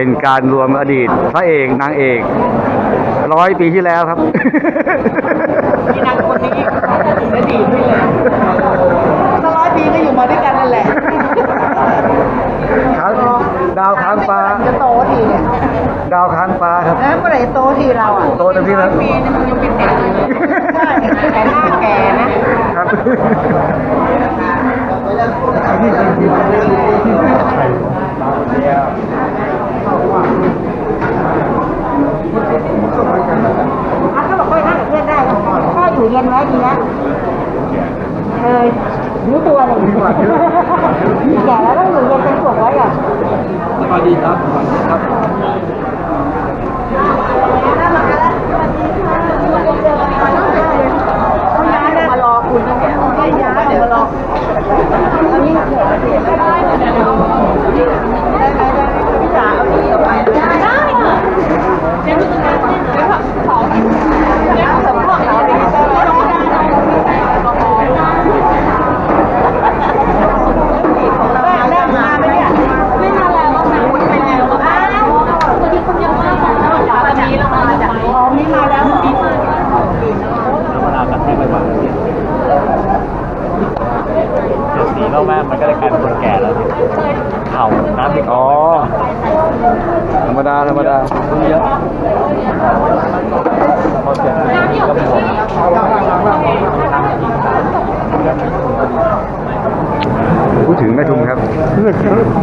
เป็นการรวมอดีตพระเอกนางเอกร้อยปีที่แล้วครับมีนางคนนี้และดีด้วยเลยตั้งร้อยปีก็อยู่มาด้วยกันนั่นแหละค้างดาวค้างฟ้าจะโตทีเนี่ยดาวค้างฟ้าครับแล้วเมื่อไหร่โตทีเราอะโตเต็มที่แล้วปีนึงมันยังเป็นเด็กอยู่ใช่แต่หน้าแก่นะครับ อันก็บอกว่านั่งกับเพื่อนได้ถ้าอยู่เย็นไว้ดีนะเออรู้ตัวเลยแก่แล้วต้องอยู่เย็นเป็นสุขไว้อะสวัสดีครับครับเขาย้ายมารอคุณตั้งแต่เขาย้าที่อยแล้วเดี๋ยวได้ไหมได้ไหมได้ไหมพี่จ๋าเอาที่ต่อไปได้ได้ค่ะเดี๋ยวจะได้เดี๋ยวขอเดี๋ยวสมพวกเราเดี๋ยวจะได้ของเราได้มาไหมเนี่ยไม่มาแล้วนะคุณไปแล้วอ้าววันนี้คุณยังไม่มาวันนี้เรามาจากอ๋อนี่มาแล้วเหรอ ธรรมดาตัดให้ไปบ้างเจ็ดสีเข้าแม่มันก็เลยกลายเป็นคนแก่แล้วเข่าน้ำพริก อ๋อ ธรรมดา ธรรมดา เยอะพอเจ็ดสีก็บวม พูดถึงแม่ทุมครับ รู้สึก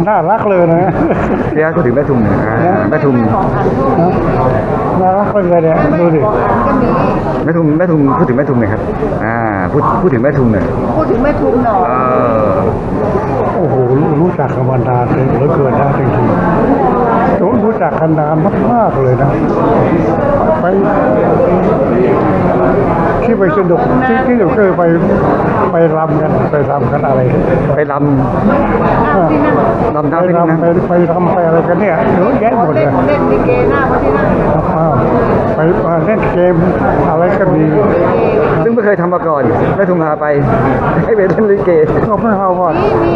น่ารักเลยนะ พี่อาร์ตพูดถึงแม่ทุมหน่อยอ่าแม่ทุมน่ารักเลยเนี่ยดูดิแม่ทุมแม่ทุมพูดถึงแม่ทุมหน่อยครับ อ่า พูดพูดถึงแม่ทุมหน่อยพูดถึงแม่ทุมหน่อยเออโอ้โหรู้จักกันมานานเลยเหลือเกินนะจริงๆรู้รู้จักกันนานมากๆเลยนะ ไป ที่ไปสนุกที่ที่เราเคยไปไปรำกันไปรำกันอะไรไปลำลำไปน้ำที่นี่รำนะไปไปรำไปอะไรกันเนี่ยเยอะแยะหมดเลเล่ยนเล่นลิเกหน้าพระที่นั่งอ้าวไปมาเล่นเกมอะไรก็มีซึ่งไม่เคยทำมาก่อนแม่ทุมพาไป ให้ไปเล่นลิเก ก็ไม่เอาว่านี่มี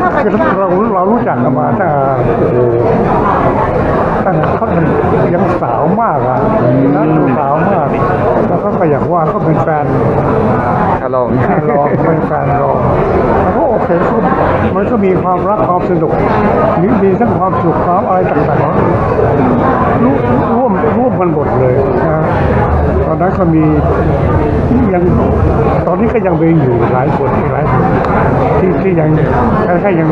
ถ้าไปคือที่เราเรารู้จักกันมาตั้งแต่โอ้โหตั้งแต่เขายังสาวมากอะนะสาวมากแล้วก็ก็ อย่างว่าก็เป็นแฟนอะลองรองเป็นแฟนรองแล้วก็โอเคก็มันก็มีความรักความสนุกมีมีทั้งความสุขความอะไรต่างๆร่วมร่วมร่วมกันหมดเลยนะตอนนั้นก็มียังตอนนี้ก็ยังมีอยู่หลายคนอีกหลายคนที่ที่ยังแค่ยัง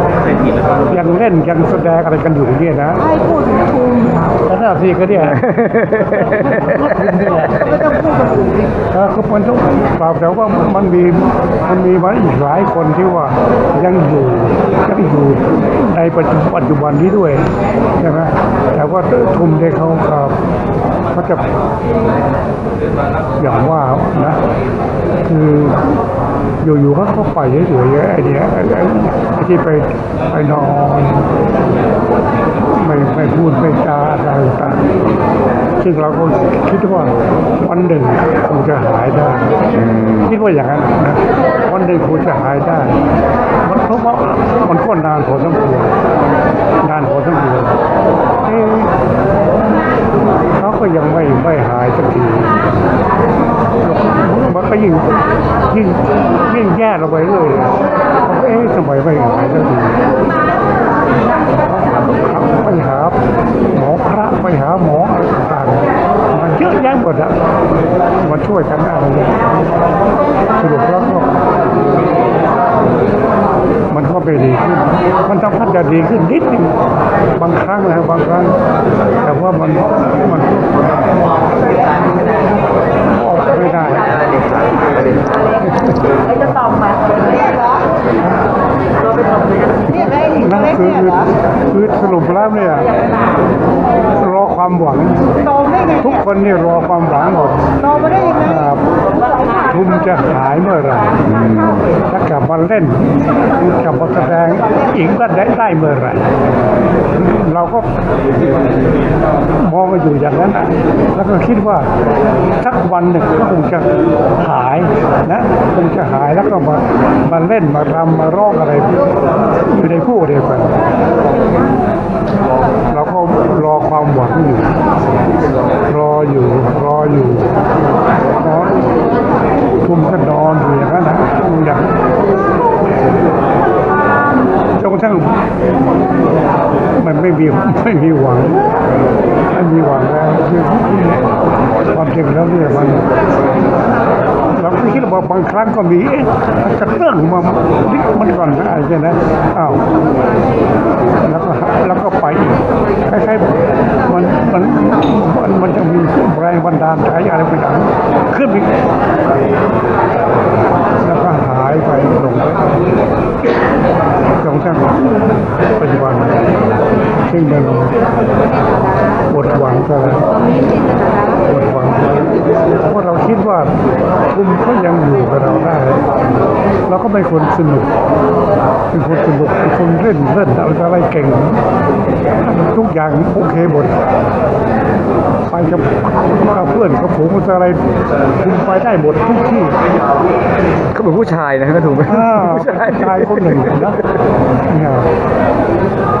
อ่ายังเล่นยังแสดงอะไรกันอยู่เนี่ยนะให้พูดถึงทุมแล้วหน้าที่ก็เนี่ยไม่ต้องพูดกับอื่นดิเออคือมันต้องเปล่าแต่ว่ามันมีมันมีมาอีกหลายคนที่ว่ายังอยู่ยังอยู่ในปัจจุปัจจุบันนี้ด้วยใช่ไหมแต่ว่าทุมเนี่ยเขาเขา เขาจะอย่างว่านะคืออยู่ๆเขาก็ไปเฉยๆไอ้นี่ยไอ้ไอ้ไอ้ที่ไปไปนอนไม่ไม่พูดไม่จาอะไรต่างๆซึ่งเราก็คิดว่าวันหนึ่งคงจะหายได้คิดว่าอย่างนั้นนะวันหนึ่งคงจะหายได้ มันเพราะว่ามันก็นานพอสมควรนานพอสมควรเอ๊ เขาก็ยังไม่ไม่หายสักทีมันก็ยิ่งยิ่งยิ่งแย่ลงไปเรื่อยเอ๊ะทำไมไม่หายสักทีไปหาหมอพระไปหาหมออะไรต่างๆมันเยอะแยะหมดอะมาช่วยกันอะไร มันต้องพัฒนาดีขึ้นนิดนึงบางครั้งนะบางครั้ง แต่ว่ามันมันออกไม่ได้ไอ้จะตอบมาเนั่นคือคือสรุปแล้วเนี่ยรอความหวัง ทุกคนเนี่ยรอความหวังหมดโตมาได้ยังไงครับทุมจะหายเมื่อไหร่ถ้ากลับมาเล่นกลับมาแสดงอีกก็ได้ได้เมื่อไหร่เราก็มององก็อยู่อย่างนั้นแล้วก็คิดว่าสักวันหนึ่งก็คงจะหายนะคงจะหายแล้วก็มามาเล่นมารำมาร้องอะไรอยู่ในผู้เดียวกันเราก็รอความหวังอยู่ รออยู่รออยู่นอนทุ่มก็นอนอยู่อย่างนั้นนะอย่างจนกระทั่งมันไม่มีไม่มีหวังไม่มีหวังแล้วความจริงแล้วเนี่ยมัน เราก็คิดว่าบางครั้งก็มีเอ๊ะจะเรื่องมาลิกมันก่อนนะอะไรเนี่ยนะอ้าวแล้วก็แล้วก็ไปอีกคล้ายๆมันมันมันมันจะมีแรงบันดาลใจอะไรบางอย่างขึ้นอีกแล้วก็หายไปลงไปจนกระทั่งปัจจุบันซึ่งมันหมดหวังก็แล้วดหวังเพราะเราคิด ว่าภูมิเขายังอยู่กับเราได้เราก็เป็นคนสนุก เป็นคนสนุกเป็นคนเล่นเล่นอะไรเก่ง ทุกอย่างโอเคหมดไปกับกับเพื่อนกับผมกับอะไรคุณไปได้หมดทุกที่เขาเป็นผู้ชายนะก็ถูกไหมอ่าผู้ชายชายคนหนึ่งนะเนี่ย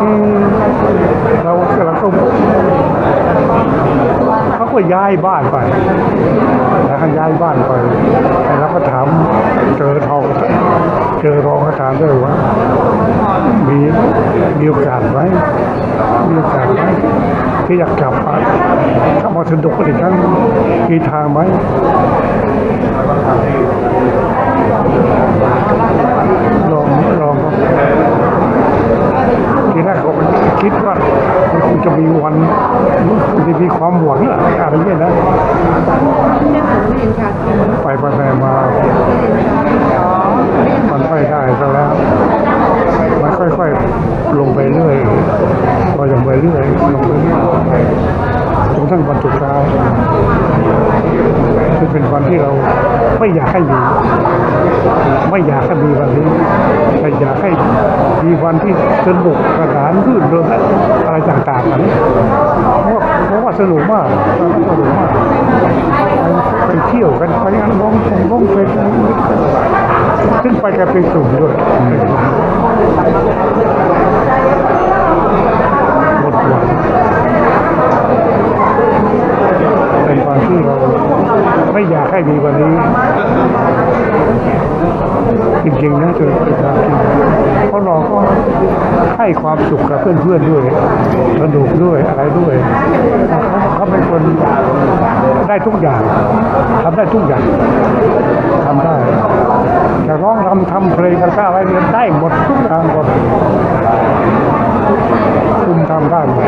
อืมเราเราก็เขาก็ย้ายบ้านไปแล้วก็ย้ายบ้านไปแล้วก็ถามเจอทองเจอรองก็ถามด้วยว่ามีมีโอกาสไหมมีโอกาสไหมที่อยากกลับมาถ้ามาสนุกอีกครั้งมีทางไหมลองลองทีแรกผม คิดว่ามันคงจะมีวันมันจะมีความหวังอะอะไรเงี้ยนะไปไปไปมามันไม่ได้ซะแล้วมันค่อยๆลงไปเรื่อยก็ยังไปเรื่อยลงไปเรื่อย จนทั้งวันสุดท้ายซึ่งเป็นวันที่เราไม่อยากให้มีไม่อยากให้มีวันนี้แต่อยากให้มีวันที่สนุกสนานรื่นเริงอะไรต่างๆกันเพราะว่าเพราะว่าสนุกมากสนุกมากไปเที่ยวกันไปงานร้องเพลงร้องเพลงซึ่งไปกันเป็นกลุ่มด้วยหมดหวังเป็นวัน ที่เราไม่อยากให้มีวันนี้จริงๆนะจอเป็นความจริงเพราะเราก็ให้ความสุขกับเพื่อนๆด้วยสนุกด้วยอะไรด้วยเขาเขาเป็นคนได้ทุกอย่างทำได้ทุกอย่างทำได้จะร้องรำทำเพลงกันอะไรเนี่ยได้หมดทุกอย่างหมดคุณทำได้หมด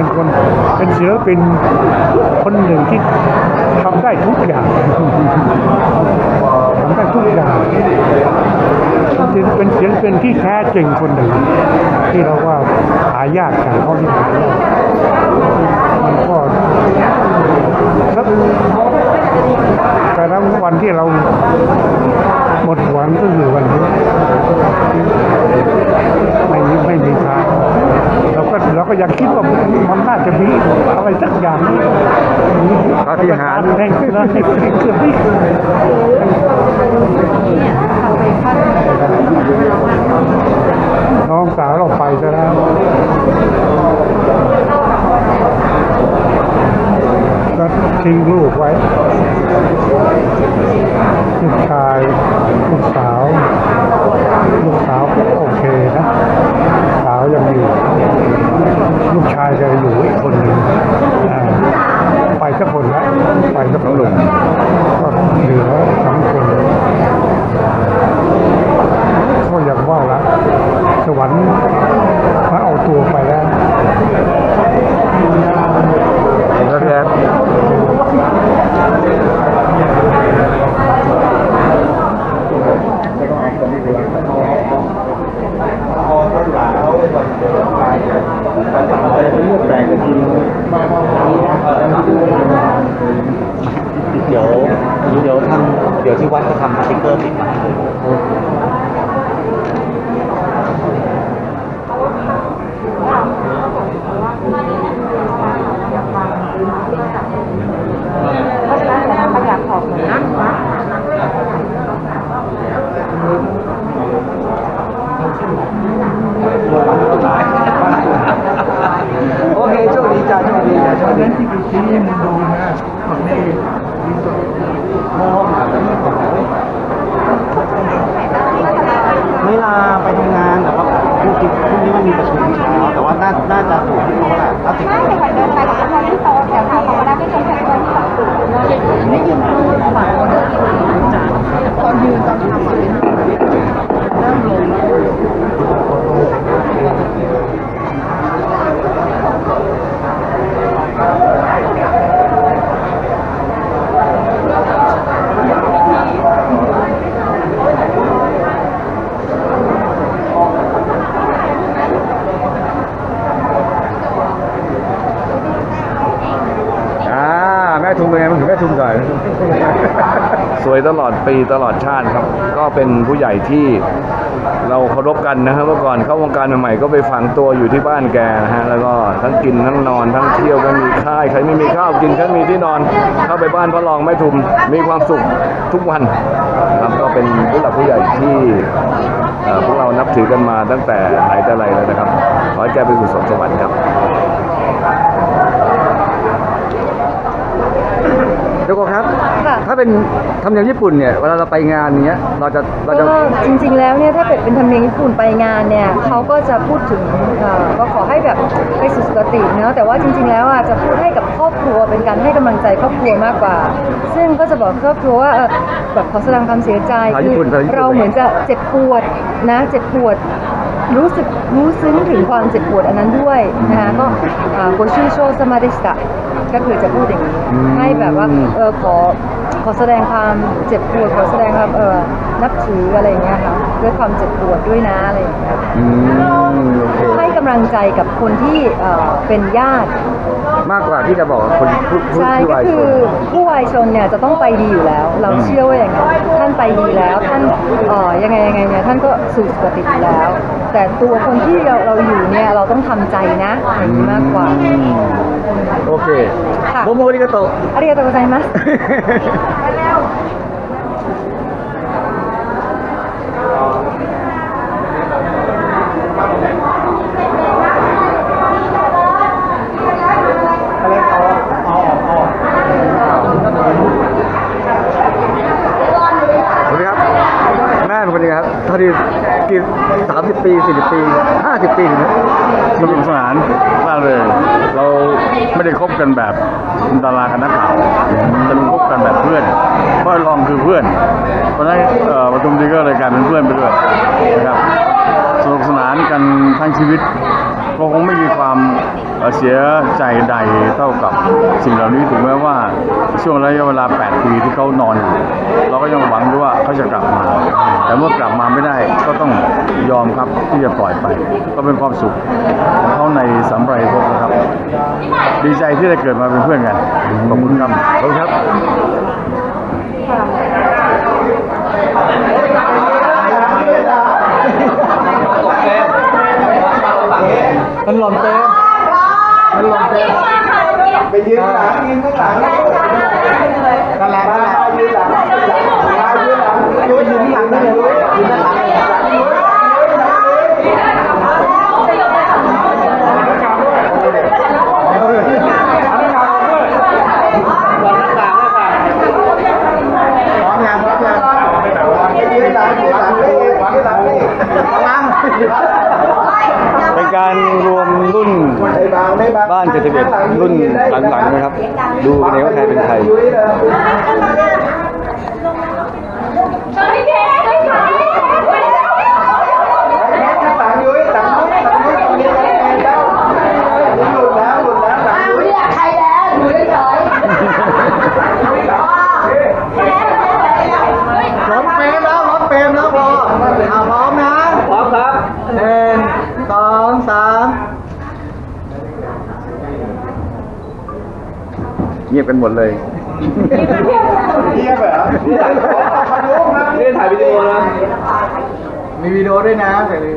เป็นคนเป็นศิลปินคนหนึ่งที่ทำได้ทุกอย่างทำได้ทุกอย่างเป็นเป็นศิลปินที่แท้จริงคนหนึ่ง ที่เราว่าหายากกันเขาที่หายากมันก็สัก แต่ละวันที่เราหมดหวังก็คือวันนี้ไม่มีไม่มีทางเราก็เราก็ยังคิดว่ามันน่าจะมีอะไรสักอย่างนี้ปาฏิหาริย์แห่งเกิดเกิดที่น้องาไปทำงานแต่ว่าพรุ่งนี้พรุ่งนี้มันมีประชุมเช้าแต่ว่าน่าน่าจะถูกที่เขาแหละน่าจะไม่ไปวันเดินไปกับพ่อที่โตเดี๋ยวถามเขาได้ไม่ชมแค่คนที่แบบไม่ยืนพูดฝายคนเดินอยู่ตอนยืนตอนทำอะเริ่มลง วยตลอดปีตลอดชาติครับ ก็เป็นผู้ใหญ่ที่เราเคารพกันนะครับเมื่อก่อนเข้าวงการใหม่ๆก็ไปฝังตัวอยู่ที่บ้านแกนะฮะแล้วก็ทั้งกินทั้งนอนทั้งเที่ยวก็มีค่ายใครไม่มีข้าวกินก็มีที่นอนเข้าไปบ้านพระรองแม่ทุมมีความสุขทุกวันครับก็เป็นผู้หลักผู้ใหญ่ที่พวกเรานับถือกันมาตั้งแต่ไหนแต่ไรแล้วนะครับขอให้แกไปสู่สวงสวรรค์ครับ เดี๋ยวก่อนครับ ค่ะ ถ้าเป็นทำเนียมญี่ปุ่นเนี่ยเวลาเราไปงานเนี้ยเราจะเราจะ ก็จริงๆ แล้วเนี่ยถ้าเกิดเป็นธรรมเนียมญี่ปุ่นไปงานเนี่ยเขาก็จะพูดถึงเอ่อก็ขอให้แบบไปสุขติเนอะแต่ว่าจริง ๆ แล้วอะจะพูดให้กับครอบครัวเป็นการให้กำลังใจครอบครัวมากกว่า ซึ่งก็จะบอกครอบครัวว่าเออแบบขอแสดงความเสียใจภาษาญี่ปุ่นภาษาญี่ปุ่น เราเหมือนจะเจ็บปวดนะเจ็บปวด รู้สึกรู้ซึ้งถึงความเจ็บปวดอันนั้นด้วยนะคะก็โกชิโชสมาเดสตะ ก็คือจะพูดอย่างนี้ ให้แบบว่าเออขอขอแสดงความเจ็บปวดขอแสดงความเออนับถืออะไรอย่างเงี้ยค่ะด้วยความเจ็บปวดด้วยนะอะไรอย่างเงี้ยอืมโอเคให้กำลังใจกับคนที่เอ่อเป็นญาติ มากกว่าที่จะบอกคนผู้ผู้ใช่ผู้ก็วายคืชอนผู้วายชนเนี่ยจะต้องไปดีอยู่แล้ว เราเชื่อว่าอย่างนั้นท่านไปดีแล้วท่านเอ่อยังไงยังไงเนี่ยท่านก็สู่สุคติอยู่แล้ว แต่ตัวคนที่เราเราอยู่เนี่ยเราต้องทำใจนะอย่างนี้มากกว่า โอเค ค่ะ โมโมริกาโตะ ありがとうございます。 50 ปีสนุกสนานมากเลย เราไม่ได้คบกันแบบดารากับนักข่าวแต่เราคบกันแบบเพื่อนเพราะลองคือเพื่อน เพราะนั้นประทุมดีก็เลยกลายเป็นเพื่อนไปด้วยนะครับสนุกสนานกันทั้งชีวิตก็คงไม่มีความเสียใจใดเท่ากับสิ่งเหล่านี้ถึงแม้ว่าช่วงระยะเวลา 8 ปีที่เขานอนอยู่เราก็ยังหวังด้วยว่าเขาจะกลับมา แต่เมื่อกลับมาไม่ได้ก็ต้องยอมครับที่จะปล่อยไป ก็เป็นความสุขของเขาในสัมไรภพนะครับ ดีใจที่ได้เกิดมาเป็นเพื่อนกันขอบคุณครับขอบคุณครับมันหล่นเต็มมันหล่นเต็มไปยืนหลังยืนข้างหลังนั่นแหละนั่นแหละ เลยยืนหลังหลังยืนหลังพร้อมยังพร้อมยังยืนหลังยืนหลังนี่ยืนหลังนี่ระเป็นการรวมรุ่นบ้างไม่บางบ้าน 71 รุ่นหลังๆนะครับ ดูกันเองว่าใครเป็นใคร ยุ้ยเลย ข้างหลังยุ้ยหลังยุ้ยหลังยุ้ยตรงนี้แล้วแล้วหลุดแล้วหลุดแล้วหลังยุ้ย รถเฟรมแล้วรถเฟรมแล้วพออ่าพร้อมนะ พร้อมครับหนึ่งสองสาม เงียบกันหมดเลยเทียบเหรอนี่ถ่ายรูปนะนี่ถ่ายวิดีโอนะมีวิดีโอด้วยนะแต่เรี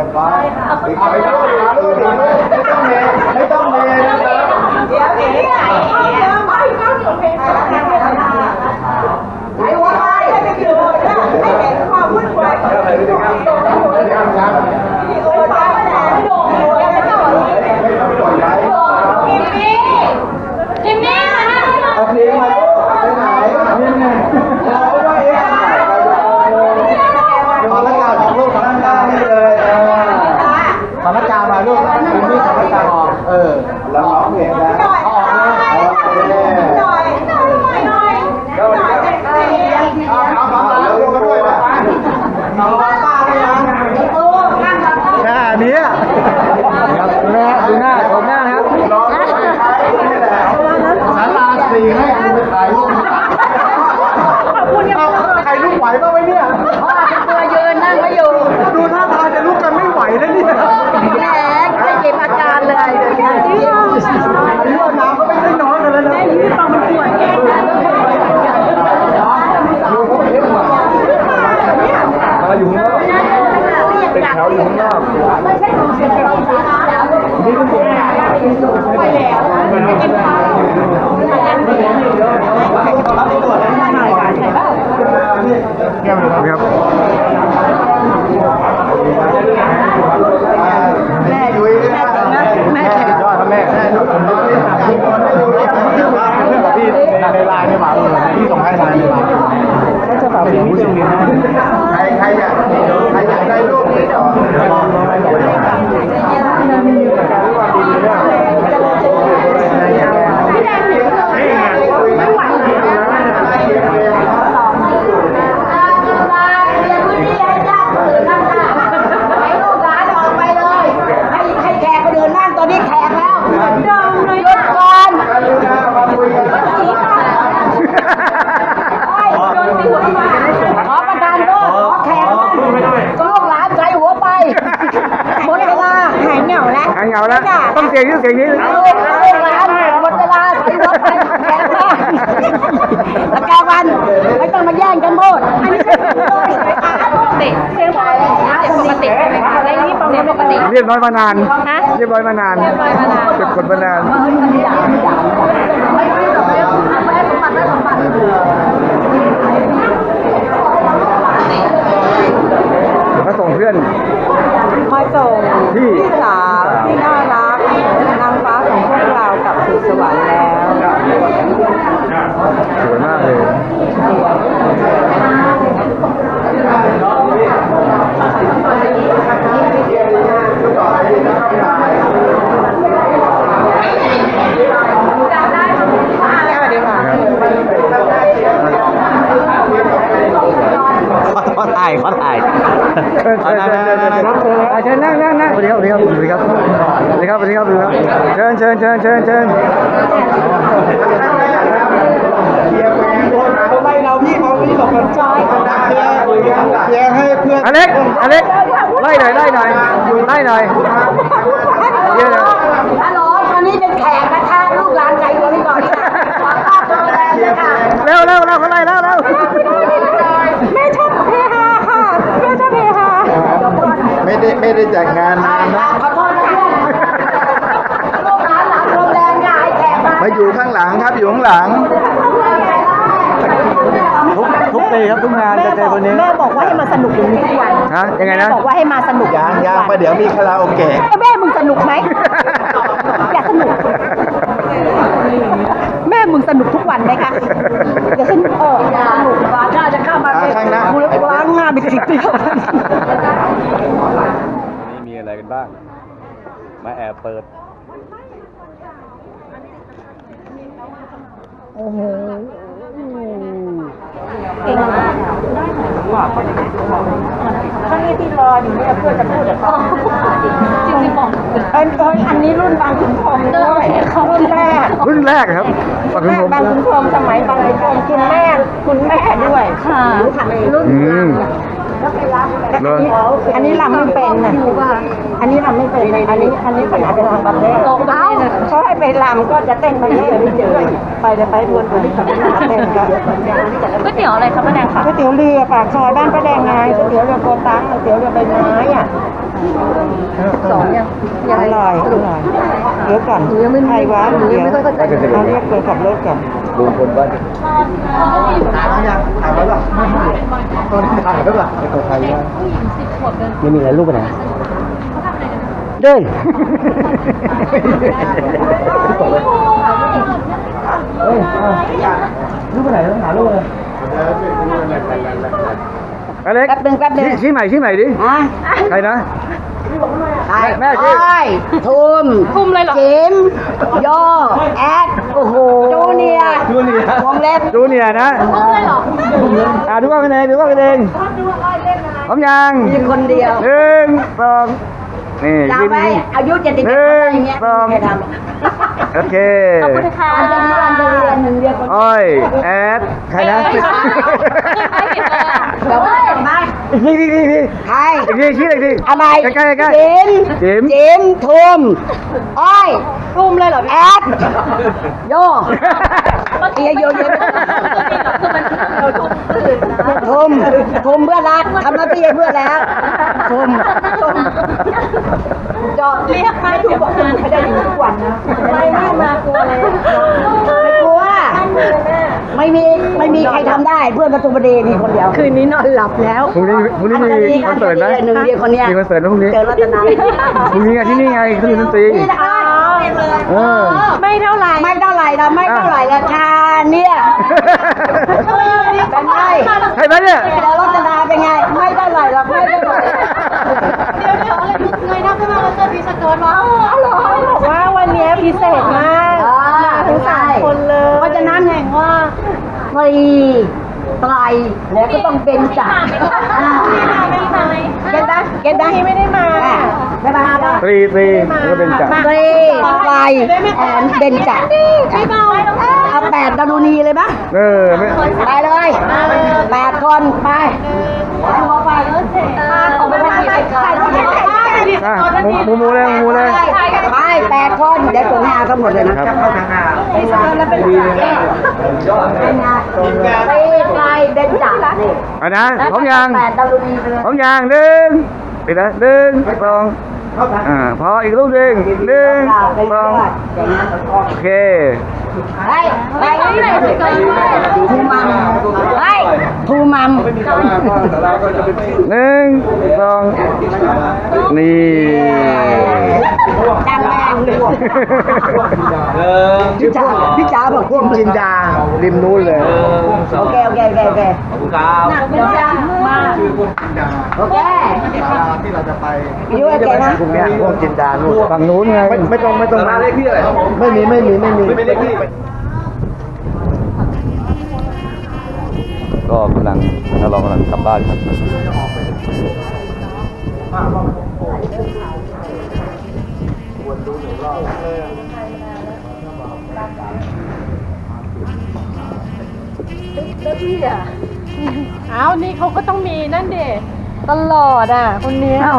ยบร้อยเอาไปดูดูดูไม่ต้องเมย์ไม่ต้องเมย์นะครับเอาเพลงมาลูกไปไหนนี่ไงเราว่าเอ๊ะถ่ายไปดูขอละกันของลูกของร่างกายนี่เลยเออ อบ ไม่ใช่ของเสียเราเสียแล้วไปแล้วไปกินข้าว ครับ แม่ยุ้ยแม่จริงนะแม่ ยอดครับแม่ พี่ในไลน์ไม่มาเลยพี่ส่งให้ไลน์ไม่มาให้เจ้าบ่าวผู้ชมใครใครอยากใครอยากได้รูปติดต่อ ให้ให้แขกคนอื่นนั่งตอนนี้แขกแล้วหยุดก่อนขอประทานโทษขอแขกนั่งลูกหลานใส่หัวไปหมดเวลาหายเหงาแล้ว หายเห งาแล้ว ต้องเสียงนี้เสียงนี้ลูกหลานหมดเวลาใส่หัวไปแขกมาตะแกวันไม่ต้องมาแย่งกันพูดอันนี้เป็นปกติเสียงปกติใช่ไหมคะอะไรนี่ปกติเรียบร้อยมานานเรียบร้อยมานานเก็บกดมานานมาส่งเพื่อนมาส่งที่พี่สาว ที่น่ารักนางฟ้าของพวกเรากลับสู่สวรรค์แล้วสวยมากเลย ขอถ่ายขอถ่าย เชิญเชิญเชิญเชิญเชิญอะเชิญนั่งนั่งนั่งสวัสดีครับสวัสดีครับสวัสดีครับสวัสดีครับสวัสดีครับสวัสดีครับเชิ ญเชิญเชิญเชิญเชิญทำไมเราพี่เขาพี่หลบกันจอยเคลียร์เคลียร์ให้เพื่อนอเล็กอเล็กไล่หน่อยไล่หน่อยไล่หน่อยเยอะเลยฮัลโหลตอนนี้เป็นแขกนะคะลูกหลานใจหัวไปก่อนขอภาพโรงแรมเลยค่ะเร็วเร็วเร็วเขาไล่แล้วเร็วแม่ชอบเฮฮาค่ะแม่ชอบเฮฮาไม่ได้ไม่ได้จัดงานนานนะ หลังครับอยู่ข้างหลัง ทุกทุกปีครับทุกงานจะเจอคนนี้แม่บอกว่าให้มาสนุกอย่างนี้ทุกวันฮะยังไงนะ บอกว่าให้มาสนุกยางยางมาเดี๋ยวมีคาราโอเกะ แม่มึงสนุกไหม อยากสนุก แม่มึงสนุกทุกวันไหมคะอย่าสนุกเอออย่าสนุกร้านหน้าจะเข้ามาอ่าข้างหน้า กูล้างหน้าไปสิบปีแล้วนี่มีอะไรกันบ้าง มาแอบเปิด เก่งมากข้างนี้ที่รออยู่เนี่ยเพื่อจะพูดกับเขาจริงๆบอกเออเอออันนี้รุ่นบางขุนพรหมด้วยรุ่นแรกรุ่นแรกครับฝั่งแม่ผมบางขุนพรหมสมัยบางขุนพรหมคุณแม่คุณแม่ด้วยค่ะรุ่นอืม อันนี้อันนี้ลำไม่เป็นนะอันนี้ลำไม่เป็น อันนี้ อันนี้ขนาดเป็นลำบัลเล่ต์เขาให้ไปลำก็จะเต้นบัลเล่ต์ไม่เจอไปจะไปทวนคนที่เขาเต้นกันก๋วยเตี๋ยวอะไรคะป้าแดงคะก๋วยเตี๋ยวเรือปากซอยบ้านป้าแดงไงก๋วยเตี๋ยวเรือโกตังก๋วยเตี๋ยวเรือใบไม้อะสองยังอร่อยอร่อยเดี๋ยวก่อนใครวะเดี๋ยวเอาเรียกคนขับรถก่อน ลุงคนว่าถ่ายแล้วยังถ่ายแล้วหรอคนถ่ายแล้วหรอไอ้ตัวใครวะไม่มีอะไรรูปไปไหนเดินรูปไปไหนต้องหารูปเลยอเล็กแป๊บหนึ่งแป๊บหนึ่งชี้ชี้ใหม่ชี้ใหม่ดิอะใครนะใช่แม่ชื่ออ้อยทุมทุมเลยเหรอจิมโยแอด โอ้โหจูเนียร์จูเนียร์วงเล็บจูเนียร์นะทุมเลยเหรออ่าดูว่ากันเองดูว่ากันเองพร้อมยังมีคนเดียวหนึ่งสองนี่จำยิ้มไว้ยิ้มอายุเจ็ดสิบหเอ็ดนึ่อะไรงเงี้ยสองไม่ทำโอเคค่ะอันจะอันจะเรียนหนึ่งเรียนคนอ้อยแอดใครนะเดี๋ยวไม่ไม่ อีกทีอีกทีอีกทีใครอีกทีชี้อีกทีอะไรใกล้ใกล้ใกล้จิมจิมจิมทุมอ้อยทุมเลยเหรอแอดโยเอียโยโยทุมทุมเพื่อนรักทำหน้าที่ให้เพื่อนแล้วทุมจอดเรียกมาดูบอกคุณไม่ได้อยู่ทุกวันนะไม่ไม่มากลัวเลยไม่กลัว ไม่มีไม่มีใครทำได้เพื่อนประตูบดีมีคนเดียวคืนนี้นอนหลับแล้ว พรุ่งนี้พรุ่งนี้มีคอนเสิร์ตไหมหนึ่งเดียวคนเนี้ยมีคอนเสิร์ตไหมพรุ่งนี้เจอรัตนาพรุ่งนี้ไงที่นี่ไงคลื่นดนตรีนี่นะคะเออไม่เท่าไหร่ไม่เท่าไหร่ละไม่เท่าไหร่ราคาเนี่ยเป็นไงใช่ไหมเนี่ยเจอรัตนาเป็นไงไม่เท่าไหร่ละไม่เท่าไหร่เดี๋ยวเดี๋ยวอะไรเงยหน้าขึ้นมาแล้วเจอพีสเกิร์ตวะบอกว่าวันนี้พิเศษมาก อ่า ทั้งสามคนเลย เพราะฉะนั้น แห่งว่า ตรีไตรแล้วก็ต้องเป็นจักรอ่าไม่มาไม่มาไหมเก็ตได้เก็ตได้ไม่ได้มาอะไม่มาปะตรีตรีแล้วก็เป็นจักรตรีไตรแอนเบนจักรไม่เบาเอาแปดดารุณีเลยปะเออไม่ไปเลยแปดคนไปไปหัวไปของไม่ได้ใครใครใครอะหมูหมูหมูเลยหมูเลยไป แปดคนเดี๋ยวส่งให้อาทั้งหมดเลยนะคครัรับบเป็นไงไปไกลเบนจักรนี่เอันนะพร้อมยังแปดดารุณีไปเลยพร้อมยังหนึ่งปิดนะหนึ่งสองอ่าพออีกรูปหนึ่งหนึ่งสองโอเคไปไปทูมัมไปทูมัมหนึ่งสองนี่จังแรง เลยพี่จ๋าพี่จ๋าบอกพวกจินดาริมนู้นเลยโอเคโอเคโอเคโอเคหนักไม่ได้มากโอเคที่เราจะไปอยู่โอเคนะพวกเนี้ยพวกจินดานู่นฝั่งนู้นไงไม่ไม่ต้องไม่ต้องมาเลขที่อะไรไม่มีไม่มีไม่มีไม่เลขที่ก็กำลังเรากำลังกลับบ้านครับ อ้าวนี่เขาก็ต้องมีนั่นเด็ตลอดอะคนเนี้ยเอ้า